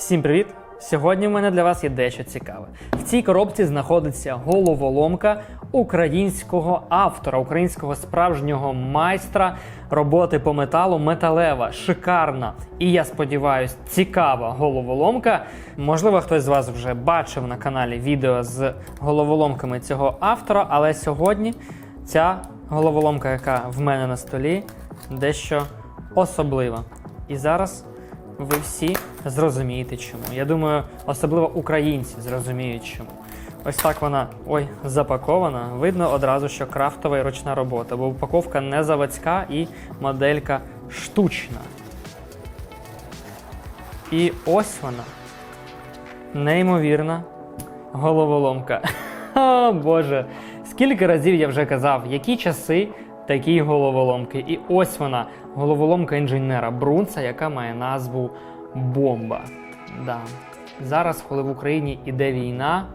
Всім привіт! Сьогодні в мене для вас є дещо цікаве. В цій коробці знаходиться головоломка українського автора, українського справжнього майстра роботи по металу металева, шикарна і я сподіваюся, цікава головоломка. Можливо, хтось з вас вже бачив на каналі відео з головоломками цього автора, але сьогодні ця головоломка, яка в мене на столі, дещо особлива. І зараз ви всі зрозумієте чому. Я думаю, особливо українці зрозуміють чому. Ось так вона ой, запакована. Видно одразу, що крафтова і ручна робота, бо упаковка не заводська і моделька штучна. І ось вона. Неймовірна головоломка. Ха, Боже, скільки разів я вже казав, які часи такі головоломки. І ось вона, головоломка інженера Брунца, яка має назву Бомба. Да. Зараз, коли в Україні іде війна,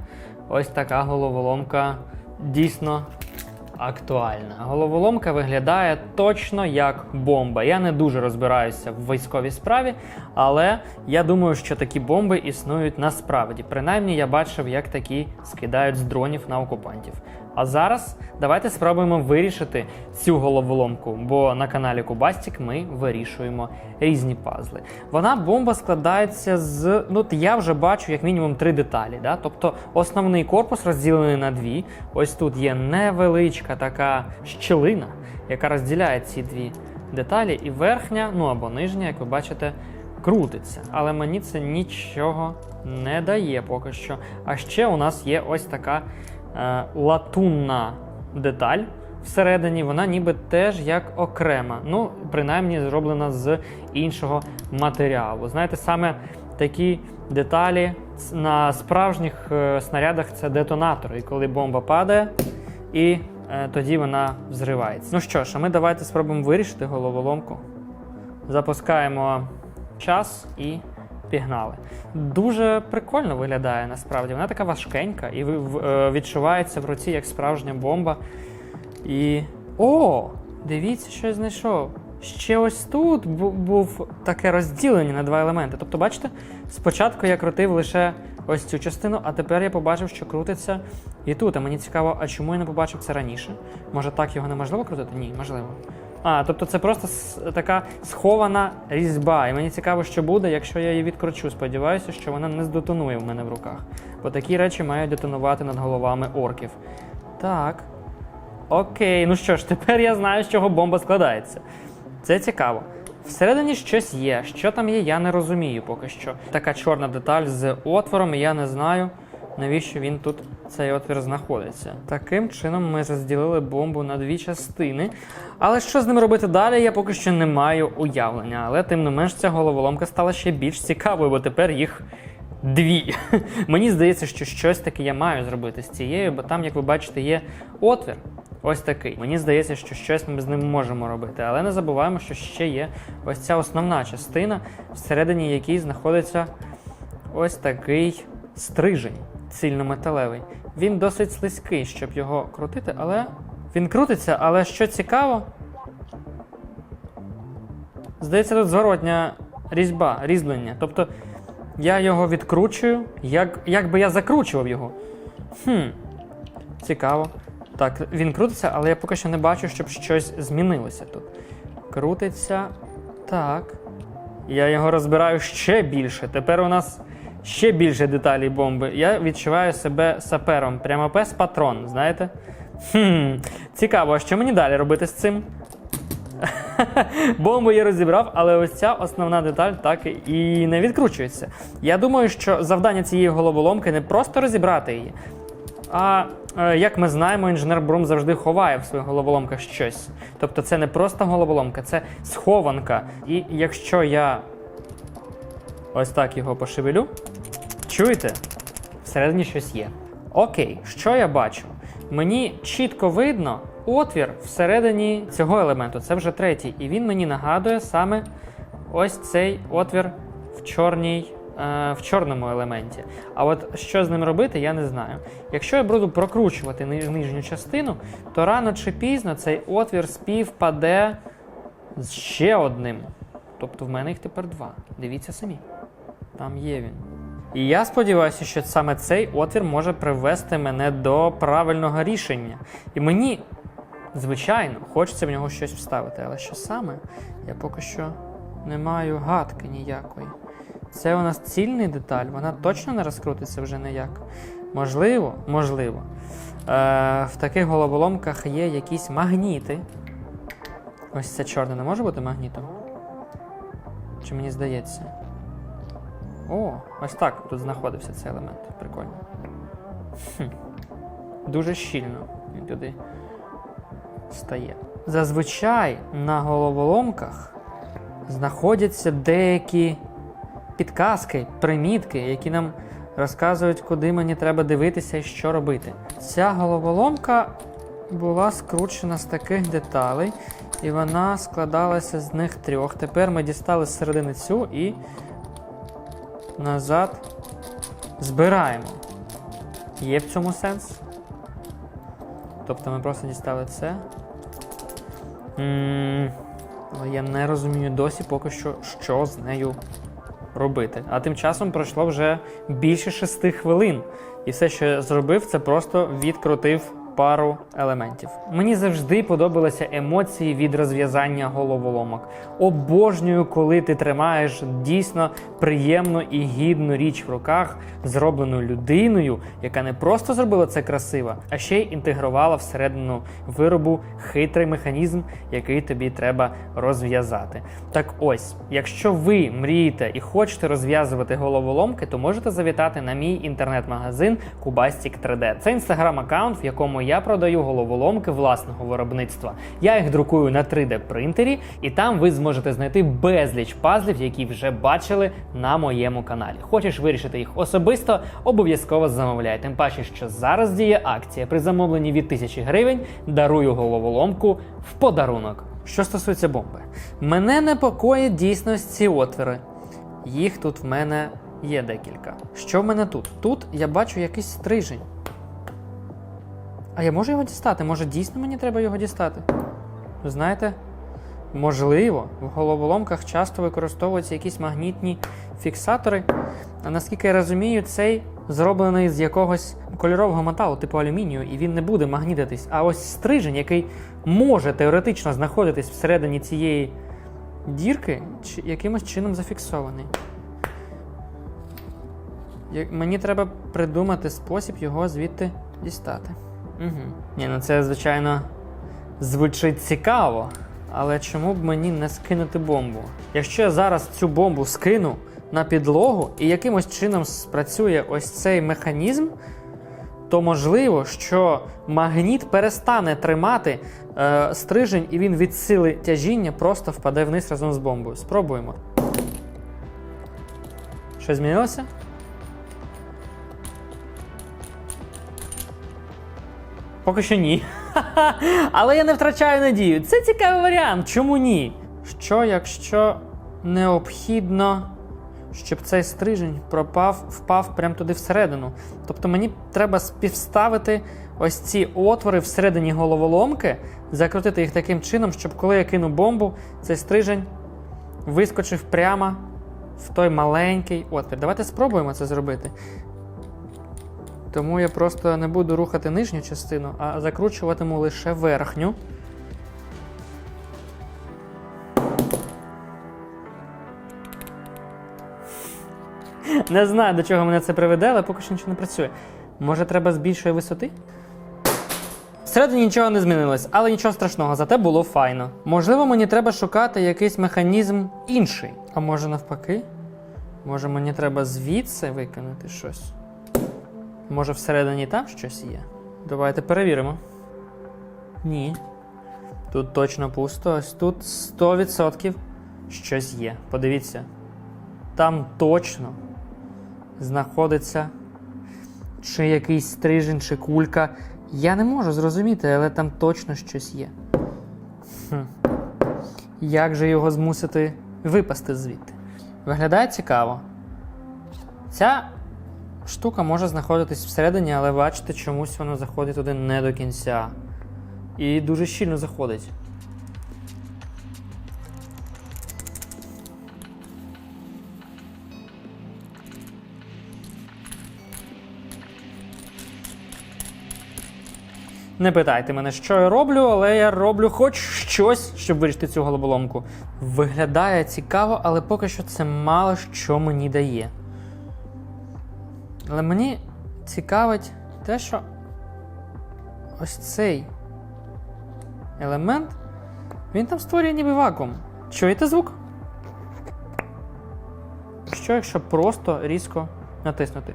ось така головоломка дійсно актуальна. Головоломка виглядає точно як бомба. Я не дуже розбираюся в військовій справі, але я думаю, що такі бомби існують насправді. Принаймні, я бачив, як такі скидають з дронів на окупантів. А зараз давайте спробуємо вирішити цю головоломку, бо на каналі Кубастік ми вирішуємо різні пазли. Вона бомба складається з. Ну, я вже бачу як мінімум три деталі. Да? Тобто основний корпус розділений на дві. Ось тут є невеличка така щілина, яка розділяє ці дві деталі, і верхня, ну або нижня, як ви бачите, крутиться. Але мені це нічого не дає поки що. А ще у нас є ось така латунна деталь. Всередині вона ніби теж як окрема, ну, принаймні зроблена з іншого матеріалу. Знаєте, саме такі деталі на справжніх е, снарядах це детонатори. І коли бомба падає, і е, тоді вона взривається. Ну що ж, а ми давайте спробуємо вирішити головоломку. Запускаємо час і пігнали. Дуже прикольно виглядає насправді. Вона така важкенька і е, відчувається в руці як справжня бомба. І. О! Дивіться, що я знайшов. Ще ось тут бу- був таке розділення на два елементи. Тобто, бачите, спочатку я крутив лише ось цю частину, а тепер я побачив, що крутиться і тут. А мені цікаво, а чому я не побачив це раніше? Може так його неможливо крутити? Ні, можливо. А, тобто це просто така схована різьба. І мені цікаво, що буде, якщо я її відкручу. Сподіваюся, що вона не здетонує в мене в руках. Бо такі речі мають детонувати над головами орків. Так. Окей, ну що ж, тепер я знаю, з чого бомба складається. Це цікаво. Всередині щось є. Що там є, я не розумію поки що. Така чорна деталь з отвором, я не знаю, навіщо він тут цей отвір знаходиться. Таким чином ми розділили бомбу на дві частини. Але що з ним робити далі, я поки що не маю уявлення. Але тим не менш ця головоломка стала ще більш цікавою, бо тепер їх дві. Мені здається, що щось таке я маю зробити з цією, бо там, як ви бачите, є отвір. Ось такий. Мені здається, що щось ми з ним можемо робити. Але не забуваємо, що ще є ось ця основна частина, всередині якій знаходиться ось такий стрижень цільнометалевий. Він досить слизький, щоб його крутити, але він крутиться, але що цікаво, здається, тут зворотня різьба, різьблення. Тобто я його відкручую, як, як би я закручував його. Хм, цікаво. Так, він крутиться, але я поки що не бачу, щоб щось змінилося тут. Крутиться. Так. Я його розбираю ще більше. Тепер у нас ще більше деталей бомби. Я відчуваю себе сапером. Прямо пес патрон, знаєте? Хм, цікаво, а що мені далі робити з цим? Бомбу я розібрав, але ось ця основна деталь так і не відкручується. Я думаю, що завдання цієї головоломки не просто розібрати її, а е, як ми знаємо, інженер Брум завжди ховає в своїх головоломках щось. Тобто це не просто головоломка, це схованка. І якщо я ось так його пошевелю, чуєте? Всередині щось є. Окей, що я бачу? Мені чітко видно отвір всередині цього елементу. Це вже третій. І він мені нагадує саме ось цей отвір в чорній. е, В чорному елементі. А от що з ним робити, я не знаю. Якщо я буду прокручувати нижню частину, то рано чи пізно цей отвір співпаде з ще одним. Тобто в мене їх тепер два. Дивіться самі. Там є він. І я сподіваюся, що саме цей отвір може привести мене до правильного рішення. І мені, звичайно, хочеться в нього щось вставити. Але що саме? Я поки що не маю гадки ніякої. Це у нас цільний деталь, вона точно не розкрутиться вже ніяк. Можливо, можливо. Е, в таких головоломках є якісь магніти. Ось це чорне не може бути магнітом? Чи мені здається? О, ось так тут знаходився цей елемент. Прикольно. Хм. Дуже щільно він туди стає. Зазвичай на головоломках знаходяться деякі підказки, примітки, які нам розказують, куди мені треба дивитися і що робити. Ця головоломка була скручена з таких деталей, і вона складалася з них трьох. Тепер ми дістали з середини цю і назад збираємо. Є в цьому сенс? Тобто ми просто дістали це. Але я не розумію досі поки що, що з нею робити. А тим часом пройшло вже більше шести хвилин. І все, що я зробив, це просто відкрутив пару елементів. Мені завжди подобалися емоції від розв'язання головоломок. Обожнюю, коли ти тримаєш дійсно приємну і гідну річ в руках, зроблену людиною, яка не просто зробила це красиво, а ще й інтегрувала всередину виробу хитрий механізм, який тобі треба розв'язати. Так ось, якщо ви мрієте і хочете розв'язувати головоломки, то можете завітати на мій інтернет-магазин Kubastic 3D. Це інстаграм-аккаунт, в якому я продаю головоломки власного виробництва. Я їх друкую на 3D принтері, і там ви зможете знайти безліч пазлів, які вже бачили на моєму каналі. Хочеш вирішити їх особисто? Обов'язково замовляй. Тим паче, що зараз діє акція при замовленні від 1000 гривень. Дарую головоломку в подарунок. Що стосується бомби, мене непокоїть дійсно ці отвори. Їх тут в мене є декілька. Що в мене тут? Тут я бачу якийсь стрижень. А я можу його дістати? Може, дійсно мені треба його дістати? Знаєте, можливо, в головоломках часто використовуються якісь магнітні фіксатори. А наскільки я розумію, цей зроблений з якогось кольорового металу, типу алюмінію, і він не буде магнітитись. А ось стрижень, який може теоретично знаходитись всередині цієї дірки, якимось чином зафіксований. Мені треба придумати спосіб його звідти дістати. Угу. Ні, ну це, звичайно, звучить цікаво. Але чому б мені не скинути бомбу? Якщо я зараз цю бомбу скину на підлогу і якимось чином спрацює ось цей механізм, то можливо, що магніт перестане тримати е, стрижень і він від сили тяжіння просто впаде вниз разом з бомбою. Спробуємо. Що змінилося? Поки що ні. Але я не втрачаю надію. Це цікавий варіант. Чому ні? Що, якщо необхідно, щоб цей стрижень пропав, впав прямо туди всередину? Тобто мені треба співставити ось ці отвори всередині головоломки, закрутити їх таким чином, щоб коли я кину бомбу, цей стрижень вискочив прямо в той маленький отвір. Давайте спробуємо це зробити. Тому я просто не буду рухати нижню частину, а закручуватиму лише верхню. Не знаю, до чого мене це приведе, але поки що нічого не працює. Може, треба з більшої висоти? Всередині нічого не змінилось, але нічого страшного, зате було файно. Можливо, мені треба шукати якийсь механізм інший. А може навпаки? Може мені треба звідси викинути щось? Може, всередині там щось є? Давайте перевіримо. Ні. Тут точно пусто, ось тут 100% щось є. Подивіться. Там точно знаходиться чи якийсь стрижень, чи кулька. Я не можу зрозуміти, але там точно щось є. Хм. Як же його змусити випасти звідти? Виглядає цікаво. Ця штука може знаходитись всередині, але бачите, чомусь воно заходить туди не до кінця. І дуже щільно заходить. Не питайте мене, що я роблю, але я роблю хоч щось, щоб вирішити цю головоломку. Виглядає цікаво, але поки що це мало що мені дає. Але мені цікавить те, що ось цей елемент, він там створює ніби вакуум. Чуєте звук? Що якщо просто різко натиснути?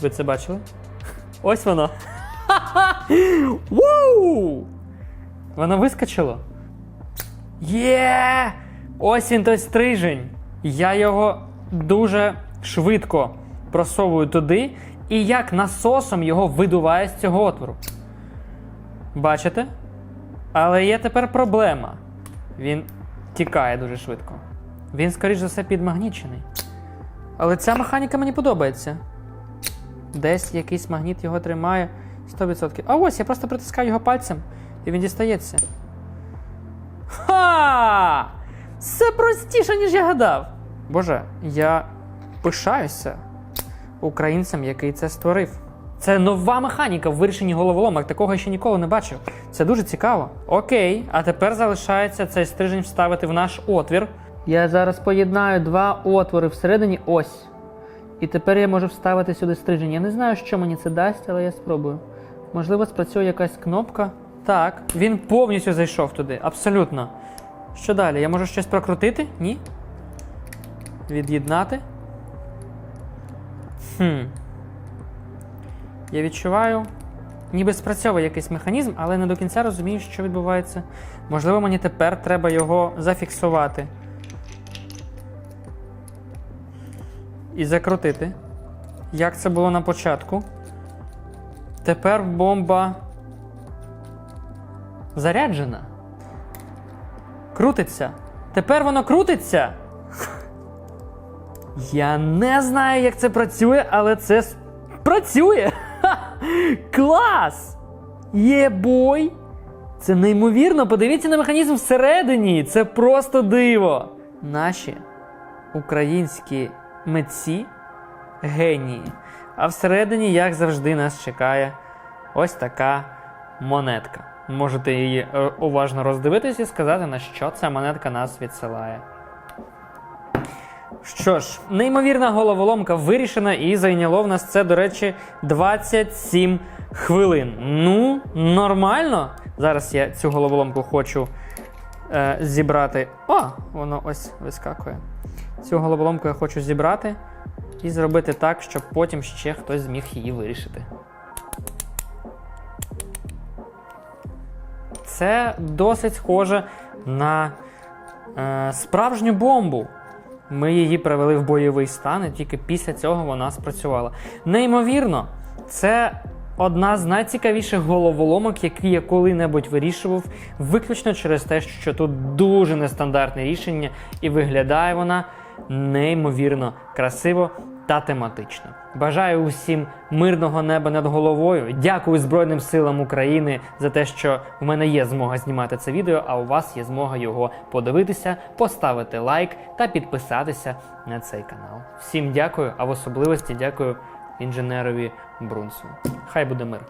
Ви це бачили? Ось воно. Вау! Воно вискочило. Є! Ось він той стрижень. Я його дуже швидко просовую туди, і як насосом його видуває з цього отвору. Бачите? Але є тепер проблема. Він тікає дуже швидко. Він, скоріш за все, підмагнічений. Але ця механіка мені подобається. Десь якийсь магніт його тримає 100%. А ось я просто притискаю його пальцем, і він дістається. Ха! Це простіше, ніж я гадав. Боже, я пишаюся українцем, який це створив. Це нова механіка в вирішенні головоломок. Такого я ще ніколи не бачив. Це дуже цікаво. Окей, а тепер залишається цей стрижень вставити в наш отвір. Я зараз поєднаю два отвори всередині ось. І тепер я можу вставити сюди стрижень. Я не знаю, що мені це дасть, але я спробую. Можливо, спрацює якась кнопка. Так, він повністю зайшов туди, абсолютно. Що далі? Я можу щось прокрутити? Ні? Від'єднати. Хм. Я відчуваю, ніби спрацьовує якийсь механізм, але не до кінця розумію, що відбувається. Можливо, мені тепер треба його зафіксувати. І закрутити. Як це було на початку. Тепер бомба заряджена. Крутиться. Тепер воно крутиться. Я не знаю, як це працює, але це працює. Клас! Є-бой! Це неймовірно. Подивіться на механізм всередині. Це просто диво. Наші українські митці генії. А всередині, як завжди, нас чекає ось така монетка. Можете її е, уважно роздивитись і сказати, на що ця монетка нас відсилає. Що ж, неймовірна головоломка вирішена і зайняло в нас це, до речі, 27 хвилин. Ну, нормально. Зараз я цю головоломку хочу е, зібрати. О, воно ось вискакує. Цю головоломку я хочу зібрати і зробити так, щоб потім ще хтось зміг її вирішити. Це досить схоже на е, справжню бомбу. Ми її привели в бойовий стан, і тільки після цього вона спрацювала. Неймовірно, це одна з найцікавіших головоломок, які я коли-небудь вирішував, виключно через те, що тут дуже нестандартне рішення, і виглядає вона неймовірно красиво та тематично. Бажаю усім мирного неба над головою. Дякую Збройним силам України за те, що в мене є змога знімати це відео, а у вас є змога його подивитися, поставити лайк та підписатися на цей канал. Всім дякую, а в особливості дякую інженерові Брунсу. Хай буде мир.